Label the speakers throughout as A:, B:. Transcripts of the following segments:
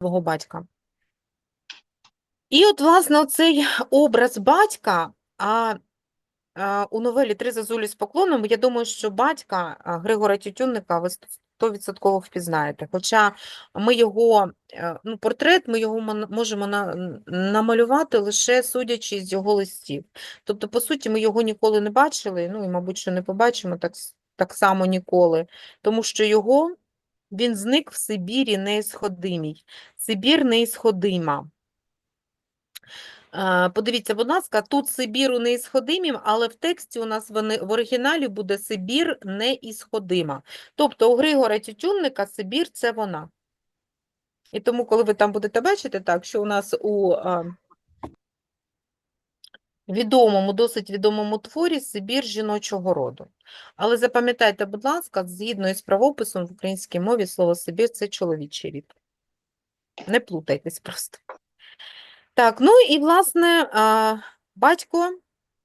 A: твого батька. І от, власне, оцей образ батька, а, у новелі Три зазулі з поклоном, я думаю, що батька Григора Тютюнника ви стовідсотково впізнаєте. Хоча ми його, е, ну, портрет ми його можемо на, намалювати лише судячи з його листів. Тобто, по суті, ми його ніколи не бачили, ну і, мабуть, що не побачимо так, так само ніколи, тому що його він зник в Сибірі неісходимій. Сибір неісходима. Е, Подивіться, будь ласка, тут Сибіру неісходимім, але в тексті у нас в оригіналі буде Сибір неісходима. Тобто у Григора Тютюнника Сибір – це вона. І тому, коли ви там будете бачити, так, що у нас у а, відомому, досить відомому творі Сибір жіночого роду. Але запам'ятайте, будь ласка, згідно із правописом в українській мові слово Сибір – це чоловічий рід. Не плутайтесь просто. Так, ну і, власне, батько,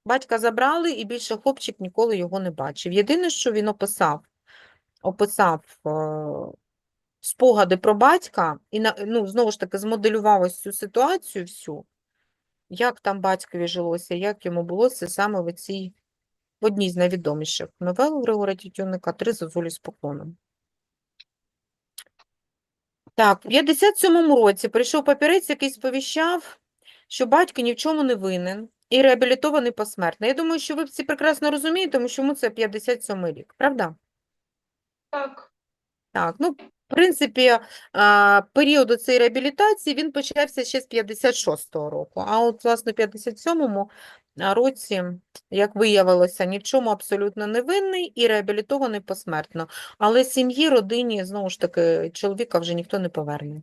A: батька забрали, і більше хлопчик ніколи його не бачив. Єдине, що він описав, описав спогади про батька, і, ну, знову ж таки, змоделював ось цю ситуацію всю, як там батькові жилося, як йому було, це саме в цій, в одній з найвідоміших новел Григора Тютюнника «Три зозулі з поклоном». Так, в 57-му році прийшов папірець, який сповіщав, що батько ні в чому не винен і реабілітований посмертно. Я думаю, що ви всі прекрасно розумієте, тому що це 57-й рік, правда?
B: Так.
A: Так, ну, принципі, період цієї реабілітації, він почався ще з 56-го року, а от, власне, в 57-му році, як виявилося, ні в чому абсолютно не винний і реабілітований посмертно. Але сім'ї, родині, знову ж таки, чоловіка вже ніхто не поверне.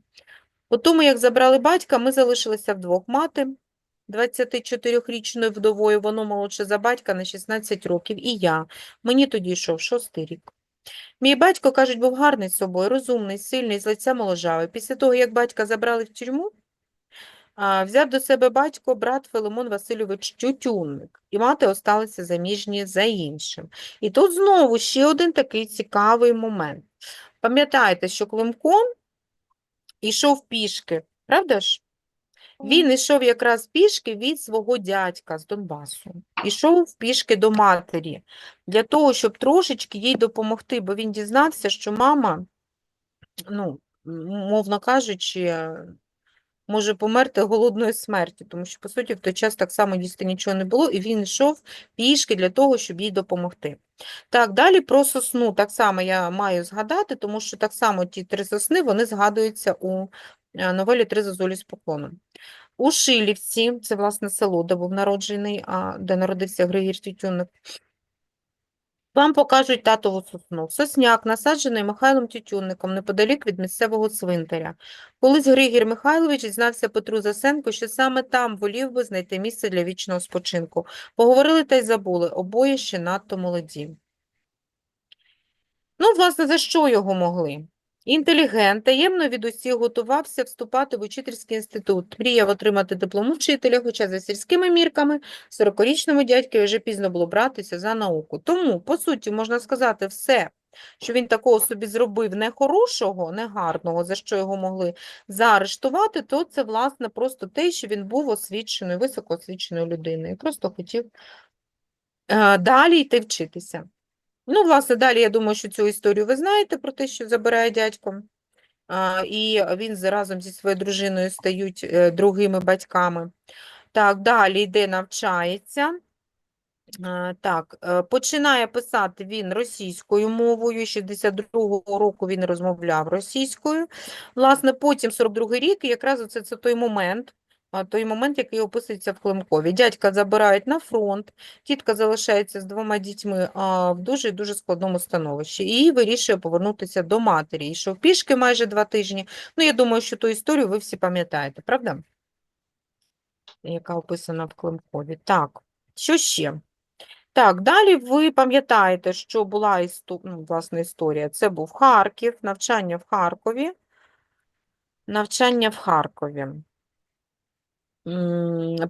A: По тому, як забрали батька, ми залишилися вдвох. Мати 24-річною вдовою, воно молодше за батька на 16 років, і я. Мені тоді йшов шостий рік. Мій батько, кажуть, був гарний з собою, розумний, сильний, з лиця моложавий. Після того, як батька забрали в тюрму, взяв до себе батько брат Филимон Васильович Тютюнник, і мати осталися заміжні за іншим. І тут знову ще один такий цікавий момент. Пам'ятаєте, що Климко йшов пішки, правда ж? Він йшов якраз пішки від свого дядька з Донбасу. Ішов пішки до матері для того, щоб трошечки їй допомогти, бо він дізнався, що мама, ну, мовно кажучи, може померти голодною смертю, тому що, по суті, в той час так само їсти нічого не було, і він йшов пішки для того, щоб їй допомогти. Так, далі про сосну так само я маю згадати, тому що так само ті три сосни, вони згадуються у новелі «Три зозулі з поклоном». У Шилівці, це, власне, село, де був народжений, а, де народився Григір Тютюнник, вам покажуть татову сосну. Сосняк, насаджений Михайлом Тютюнником неподалік від місцевого цвинтаря. Колись Григір Михайлович дізнався Петру Засенку, що саме там волів би знайти місце для вічного спочинку. Поговорили та й забули, обоє ще надто молоді. Ну, власне, за що його могли? Інтелігент, таємно від усіх готувався вступати в учительський інститут. Мріяв отримати диплом учителя, хоча за сільськими мірками 40-річному дядькові вже пізно було братися за науку. Тому, по суті, можна сказати, все, що він такого собі зробив нехорошого, негарного, за що його могли заарештувати, то це, власне, просто те, що він був освіченою, високоосвіченою людиною. Просто хотів е, далі йти вчитися. Ну, власне, далі я думаю, що цю історію ви знаєте про те, що забирає дядько. А, і він разом зі своєю дружиною стають е, другими батьками. Так, далі йде навчається. Так, е, починає писати він російською мовою. 62-го року він розмовляв російською. Власне, потім 42-й рік, і якраз оце це той момент, той момент, який описується в Климкові. Дядька забирають на фронт, тітка залишається з двома дітьми а, в дуже дуже складному становищі і вирішує повернутися до матері. Йшов пішки майже два тижні. Ну, я думаю, що ту історію ви всі пам'ятаєте, правда? Яка описана в Климкові. Так, що ще? Так, далі ви пам'ятаєте, що була істо... ну, власне, історія. Це був Харків, навчання в Харкові. Навчання в Харкові.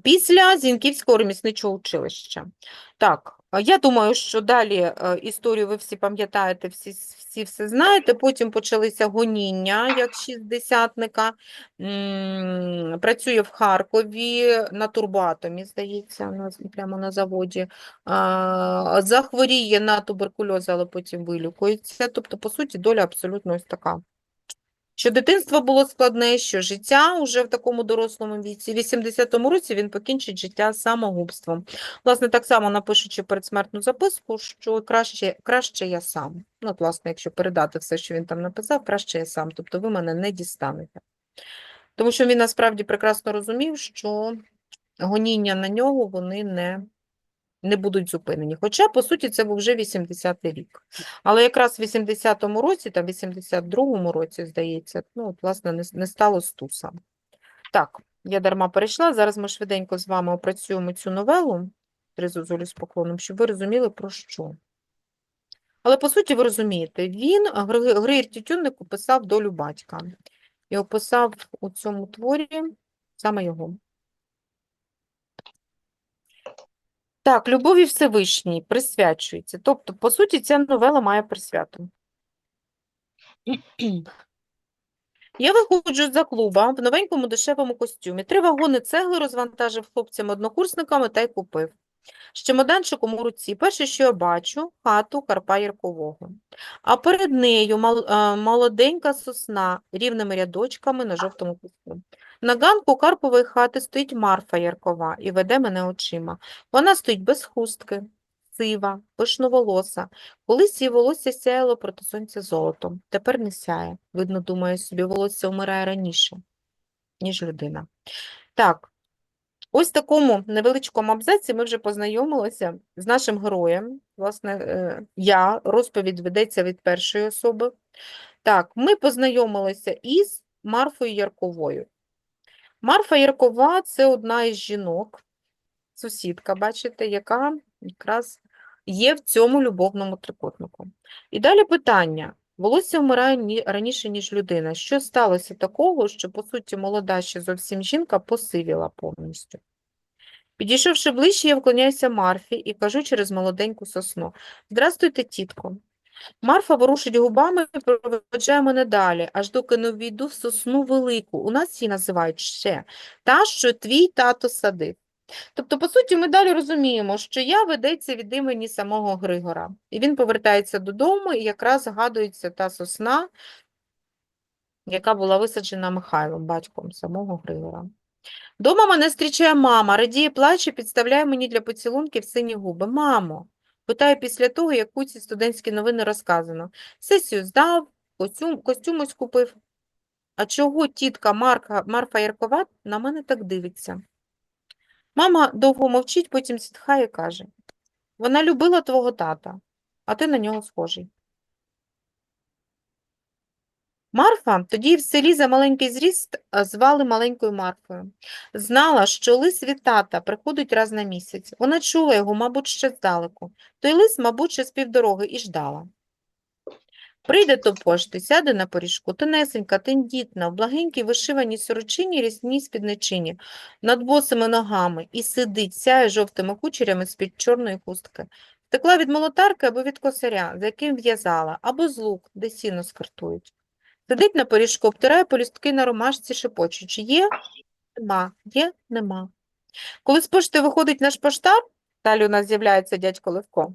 A: Після Зінківського ремісничого училища. Так, Я думаю, що далі е, історію ви всі пам'ятаєте, всі, всі все знаєте. Потім почалися гоніння як шістдесятника. Працює в Харкові на турбоатомі, здається, прямо на заводі. Захворіє на туберкульоз, але потім вилікується. Тобто, по суті, доля абсолютно ось така. Що дитинство було складне, що життя уже в такому дорослому віці. В 80-му році він покінчить життя самогубством. Власне, так само напишучи передсмертну записку, що краще, краще я сам. Ну, от, власне, якщо передати все, що він там написав, краще я сам. Тобто ви мене не дістанете. Тому що він насправді прекрасно розумів, що гоніння на нього вони не, не будуть зупинені. Хоча, по суті, це був вже 80-й рік. Але якраз в 80-му році, там 82-му році, здається, ну, от, власне, не, не стало стуса. Так, я дарма перейшла. Зараз ми швиденько з вами опрацюємо цю новелу «Три з поклоном, щоб ви розуміли, про що. Але, по суті, ви розумієте, він, а, Григір Тютюнник, описав долю батька. І описав у цьому творі саме його. Так, Любові Всевишній присвячується. Тобто, по суті, ця новела має присвяту. Я виходжу за клуба в новенькому дешевому костюмі. Три вагони цегли розвантажив хлопцями-однокурсниками та й купив. З чемоданчиком у руці. Перше, що я бачу, хату Карпа Яркового. А перед нею е, молоденька сосна рівними рядочками на жовтому піску. На ганку Карпової хати стоїть Марфа Яркова і веде мене очима. Вона стоїть без хустки, сива, пишноволоса. Колись її волосся сяяло проти сонця золотом, тепер не сяє. Видно, думаю собі, волосся вмирає раніше, ніж людина. Так, ось в такому невеличкому абзаці ми вже познайомилися з нашим героєм. Власне, е, я, розповідь ведеться від першої особи. Так, ми познайомилися із Марфою Ярковою. Марфа Яркова – це одна із жінок, сусідка, бачите, яка якраз є в цьому любовному трикутнику. І далі питання. Волосся вмирає раніше, ніж людина. Що сталося такого, що, по суті, молода ще зовсім жінка посивіла повністю? Підійшовши ближче, я вклоняюся Марфі і кажу через молоденьку сосну. Здрастуйте, тітко. Марфа ворушить губами і проведжає мене далі, аж доки не ввійду в сосну велику. У нас її називають ще та, що твій тато садив. Тобто, по суті, ми далі розуміємо, що я ведеться від імені самого Григора. І він повертається додому, і якраз згадується та сосна, яка була висаджена Михайлом, батьком самого Григора. Дома мене зустрічає мама, радіє, плаче, підставляє мені для поцілунків сині губи. Мамо, питаю після того, як у ці студентські новини розказано. Сесію здав, костюм, костюм ось купив. А чого тітка Марка, Марфа Яркова на мене так дивиться? Мама довго мовчить, потім зітхає і каже: Вона любила твого тата, а ти на нього схожий. Марфа тоді в селі за маленький зріст звали маленькою Марфою. Знала, що лис від тата приходить раз на місяць. Вона чула його, мабуть, ще здалеку. Той лис, мабуть, ще з півдороги і ждала. Прийде до пошти, сяде на поріжку, тонесенька, тендітна, в благенькій вишиваній сорочині рясній спідничині, над босими ногами, і сидить, сяє жовтими кучерями з-під чорної хустки. Втекла від молотарки або від косаря, за яким в'язала, або з лук, де сіно скартують. Сидить на поріжку, обтирає полюстки на ромашці, шепочучи. Є? Нема. Є? Нема. Коли з пошти виходить наш поштар, далі у нас з'являється дядько Левко,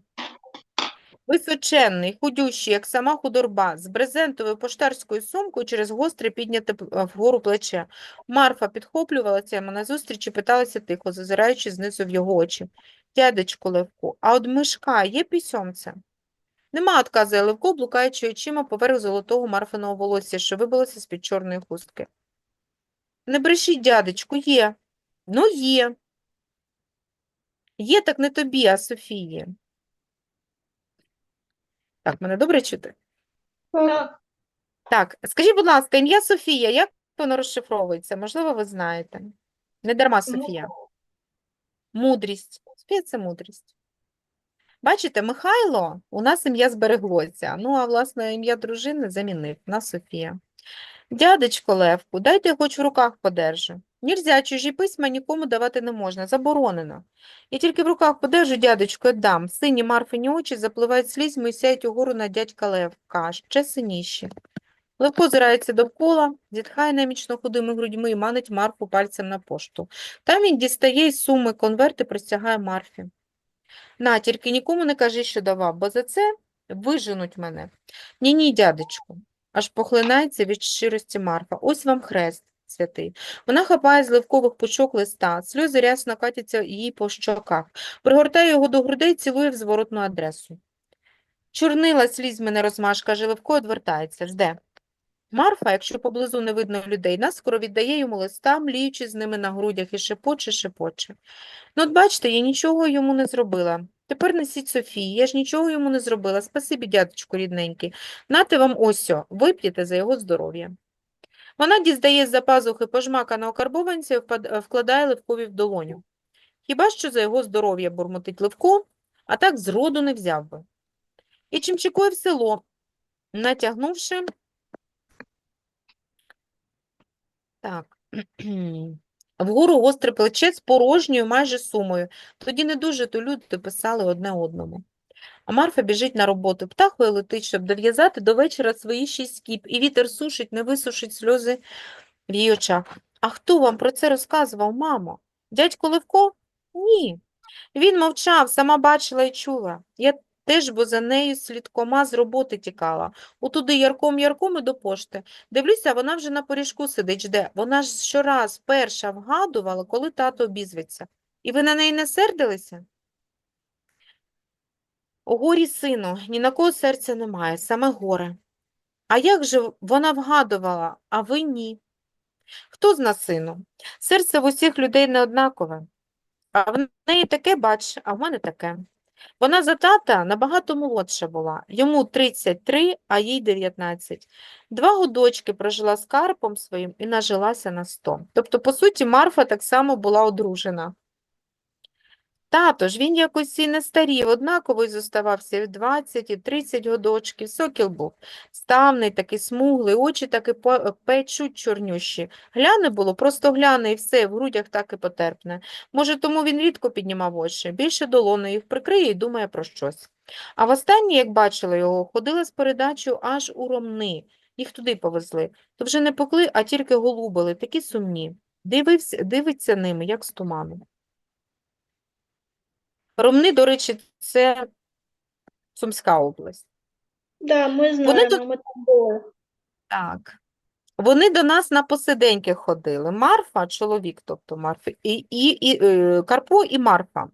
A: височенний, худющий, як сама худорба, з брезентовою поштарською сумкою через гостре підняте вгору плече. Марфа підхоплювалася йому назустріч і питалася тихо, зазираючи знизу в його очі. Дядечко Левко, а от мишка є пісьомце? Нема, отказує Левко, блукаючи очима поверх золотого марфиного волосся, що вибилося з-під чорної хустки. Не брешіть, дядечку, є. Ну, є. Є, так не тобі, а Софії. Так, мене добре чути?
B: Так.
A: Так, скажіть, будь ласка, ім'я Софія, як воно розшифровується? Можливо, ви знаєте. Не дарма Софія. Мудрість. Софія – це мудрість. Бачите, Михайло, у нас ім'я збереглося. Ну, а власне, ім'я дружини замінив на Софія. Дядечко Левку, дайте хоч в руках подержу. Нельзя, чужі письма нікому давати не можна, заборонено. Я тільки в руках подержу дядечку, дам. Сині Марфині очі запливають слізьми і сяють угору на дядька Левка, ще синіші. Левко озирається довкола, зітхає немічно худими грудьми і манить Марфу пальцем на пошту. Там він дістає із суми конверт і простягає Марфі. На, тільки нікому не кажи, що давав, бо за це виженуть мене. Ні-ні, дядечку. Аж похлинається від щирості Марфа. Ось вам хрест святий. Вона хапає з ливкових пучок листа, сльози рясно катяться їй по щоках, пригортає його до грудей цілує в зворотну адресу. Чорнила слізьми не розмаш, каже Левко, одвертається, жде. Марфа, якщо поблизу не видно людей, наскоро віддає йому листа, мліючи з ними на грудях і шепоче, шепоче. Ну, от бачите, я нічого йому не зробила. Тепер несіть Софії, я ж нічого йому не зробила. Спасибі, дядечку рідненький. Нате вам ось сьо, вип'єте за його здоров'я. Вона дістає з-за пазухи пожмаканого карбованця і вкладає Левкові в долоню. Хіба що за його здоров'я бурмотить Левко, а так зроду не взяв би. І чимчикує в село, натягнувши Так. Вгору гостре плече з порожньою майже сумою. Тоді не дуже то люди писали одне одному. А Марфа біжить на роботу, птахою летить, щоб дов'язати до вечора свої шість кіп, і вітер сушить, не висушить сльози в її очах. А хто вам про це розказував, мамо? Дядько Левко? Ні. Він мовчав, сама бачила і чула. Я теж, бо за нею слідкома з роботи тікала. Отуди ярком-ярком і до пошти. Дивлюся, вона вже на поріжку сидить, жде. Вона ж щораз перша вгадувала, коли тато обізветься. І ви на неї не сердилися? О горі, сину, ні на кого серця немає, саме горе. А як же вона вгадувала, а ви ні? Хто зна, сину? Серце в усіх людей не однакове. А в неї таке, бач, а в мене таке. Вона за тата набагато молодша була, йому 33, а їй 19. Два годочки прожила з Карпом своїм і нажилася на 100. Тобто, по суті, Марфа так само була одружена. Тато ж він якось і не старів, однаково й зоставався в 20, і в 30 годочків. Сокіл був ставний, такий смуглий, очі таки по- печуть чорнющі. Гляне було, просто гляне і все, в грудях так і потерпне. Може, тому він рідко піднімав очі, більше долону їх прикриє і думає про щось. А востаннє, як бачила його, ходила з передачею аж у Ромни. Їх туди повезли. То вже не покли, а тільки голубили, такі сумні. Дивився, дивиться ними, як з туману. Ромни, до речі, це Сумська область.
B: Да, ми
A: Вони
B: знаємо,
A: тут
B: ми там були.
A: Так. Вони до нас на посиденьки ходили. Марфа, чоловік, тобто Марфа, і, і, і е, Карпо і Марфа.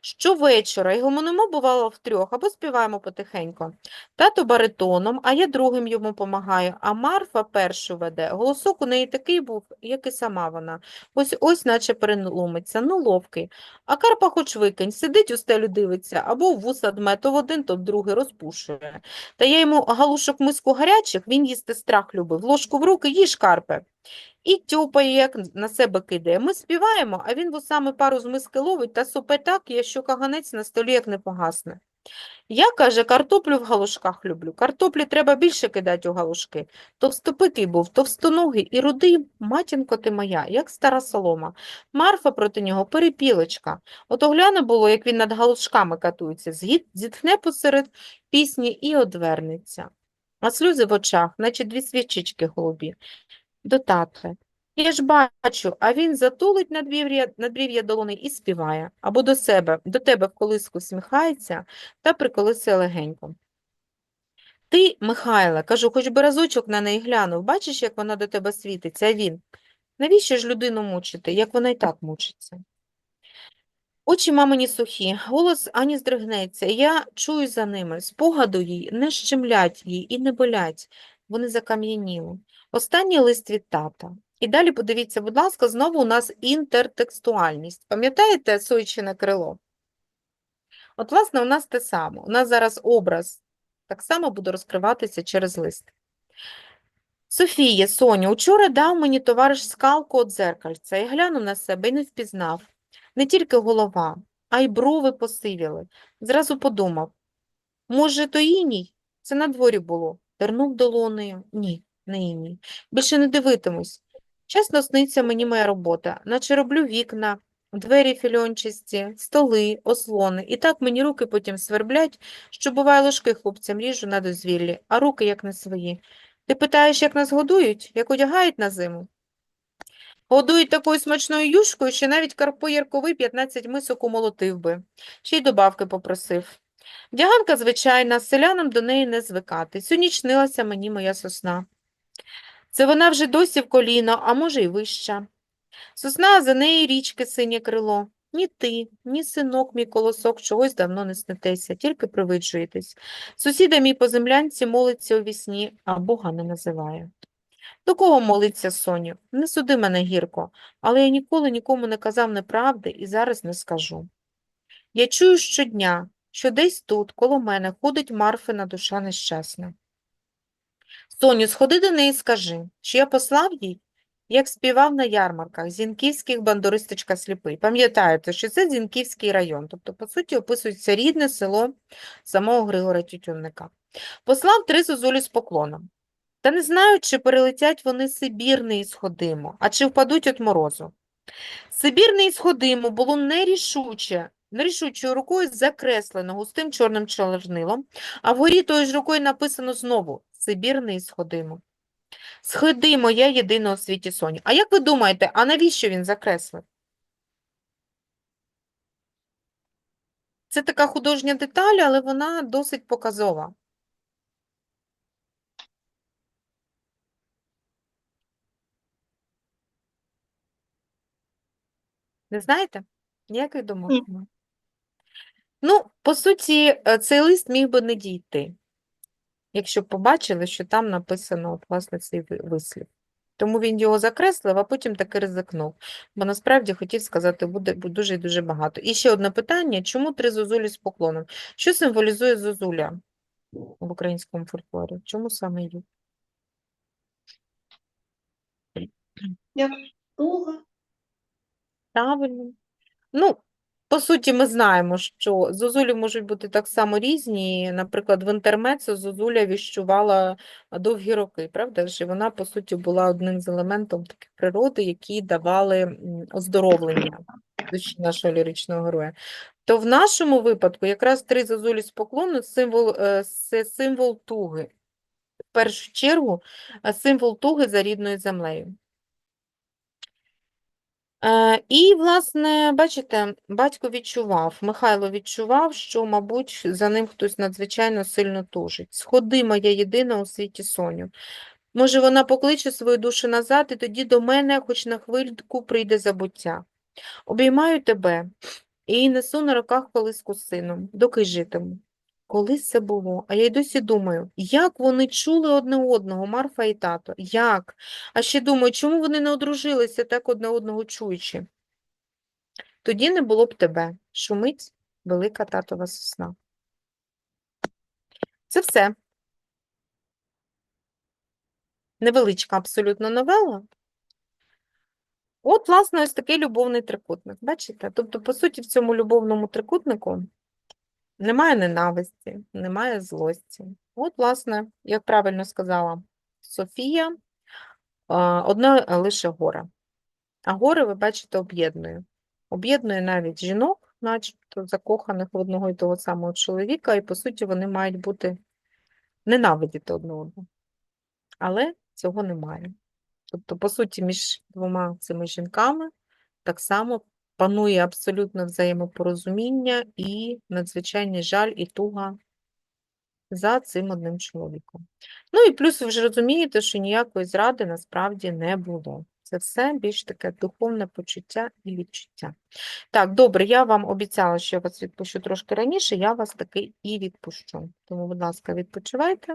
A: Щовечора гомонимо бувало втрьох, або співаємо потихеньку. Тато баритоном, а я другим йому помагаю, а Марфа першу веде. Голосок у неї такий був, як і сама вона. Ось ось наче переломиться, ну ловкий. А Карпа хоч викинь, сидить у стелю дивиться, або в вуса дме, то в один, то в другий розпушує. Та я йому галушок миску гарячих, він їсти страх любив, ложку в руки, їж, Карпе. І тьопає, як на себе кидає. Ми співаємо, а він вусами пару з миски ловить та сопе так, що каганець на столі як не погасне. Я, каже, картоплю в галушках люблю. Картоплі треба більше кидати у галушки. Товстопикий був, товстоногий і рудий, матінко ти моя, як стара солома. Марфа проти нього перепілочка. От огляне було, як він над галушками катується, згід- зітхне посеред пісні і одвернеться. А сльози в очах, наче дві свічечки голубі. До татви. Я ж бачу, а він затулить надбрів'я, надбрів'я долони і співає. Або до себе, до тебе в колиску сміхається та приколисує легенько. Ти, Михайле, кажу, хоч би разочок на неї глянув, бачиш, як вона до тебе світиться, а він. Навіщо ж людину мучити, як вона й так мучиться? Очі мамині сухі, голос ані здригнеться, я чую за ними, спогаду їй не щемлять їй і не болять, вони закам'яніли. Останній лист від тата. І далі подивіться, будь ласка, знову у нас інтертекстуальність. Пам'ятаєте сойчине крило? От, власне, у нас те саме. У нас зараз образ так само буде розкриватися через лист. Софія, Соню, учора дав мені товариш скалку от дзеркальця і глянув на себе і не впізнав. Не тільки голова, а й брови посивіли. Зразу подумав, може, то іній? Це на дворі було. Тернув долонею. Ні, не іній. Більше не дивитимусь. Часто сниться мені моя робота, наче роблю вікна, двері фільончасті, столи, ослони. І так мені руки потім сверблять, що буває ложки хлопцям ріжу на дозвіллі, а руки як не свої. Ти питаєш, як нас годують, як одягають на зиму? Годують такою смачною юшкою, що навіть Карпо Ярковий 15 мисок умолотив би, ще й добавки попросив. Дяганка звичайна, селянам до неї не звикати. Сьогодні мені моя сосна. Це вона вже досі в коліно, а може й вища. Сосна, за неї річки синє крило. Ні ти, ні синок мій колосок чогось давно не снитеся, тільки привиджуєтесь. Сусіда мій по землянці молиться у вісні, а Бога не називає. До кого молиться, Соню? Не суди мене гірко, але я ніколи нікому не казав неправди і зараз не скажу. Я чую щодня, що десь тут, коло мене, ходить Марфина душа нещасна. Соню, сходи до неї і скажи, що я послав їй, як співав на ярмарках, Зінківських бандуристочка сліпий. Пам'ятаєте, що це Зінківський район, тобто, по суті, описується рідне село самого Григора Тютюнника. Послав три зозулі з поклоном. Та не знаю, чи перелетять вони Сибірний із Ходимо, а чи впадуть від морозу. Сибірний із Ходимо було нерішуче, нерішучою рукою закреслено густим чорним чорнилом, а вгорі тою ж рукою написано знову Сибірний із Ходимо. Сходимо, я єдина у світі Соню. А як ви думаєте, а навіщо він закреслив? Це така художня деталь, але вона досить показова. Не знаєте? Ніяких думок немає. Ну, по суті, е, цей лист міг би не дійти, якщо б побачили, що там написано от, власне цей вислів. Тому він його закреслив, а потім таки ризикнув. Бо насправді хотів сказати буде дуже і дуже багато. І ще одне питання: чому три зозулі з поклоном? Що символізує зозуля в українському фольклорі? Чому саме її?
B: Як туга.
A: Правильно. Ну, по суті, ми знаємо, що зозулі можуть бути так само різні. Наприклад, в інтермецо зозуля віщувала довгі роки, правда ж? І вона, по суті, була одним з елементів таких природи, які давали оздоровлення душі нашого ліричного героя. То в нашому випадку якраз три зозулі з поклону символ, е, це символ туги. В першу чергу, е, символ туги за рідною землею. Е, І, власне, бачите, батько відчував, Михайло відчував, що, мабуть, за ним хтось надзвичайно сильно тужить. Сходи, моя єдина у світі Соню. Може, вона покличе свою душу назад, і тоді до мене хоч на хвильку прийде забуття. Обіймаю тебе і несу на руках колиску сином, доки житиму. Колись це було, а я й досі думаю, як вони чули одне одного, Марфа і тато, як? А ще думаю, чому вони не одружилися так одне одного чуючи? Тоді не було б тебе, шумить велика татова сосна. Це все. Невеличка абсолютно новела. От, власне, ось такий любовний трикутник. Бачите? Тобто, по суті, в цьому любовному трикутнику немає ненависті, немає злості. От, власне, як правильно сказала Софія, одне лише горе. А горе, ви бачите, об'єднує. Об'єднує навіть жінок, начебто закоханих в одного і того самого чоловіка, і, по суті, вони мають бути ненавидіти одного. Але цього немає. Тобто, по суті, між двома цими жінками так само панує абсолютне взаємопорозуміння і надзвичайний жаль і туга за цим одним чоловіком. Ну і плюс ви вже розумієте, що ніякої зради насправді не було. Це все більш таке духовне почуття і відчуття. Так, добре, я вам обіцяла, що я вас відпущу трошки раніше, я вас таки і відпущу. Тому, будь ласка, відпочивайте.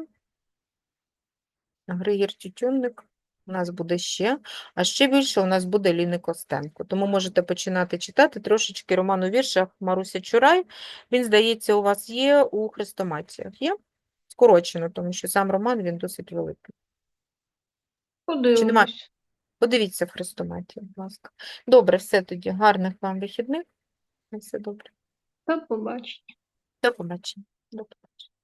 A: Григір Тютюнник у нас буде ще, а ще більше у нас буде Ліни Костенко. Тому можете починати читати трошечки роман у віршах Маруся Чурай. Він, здається, у вас є у хрестоматіях. Є? Скорочено, тому що сам роман він досить великий.
B: Подивимось.
A: Подивіться в хрестоматії, будь ласка. Добре, все тоді. Гарних вам вихідних. Все добре.
B: До побачення.
A: До побачення. До побачення.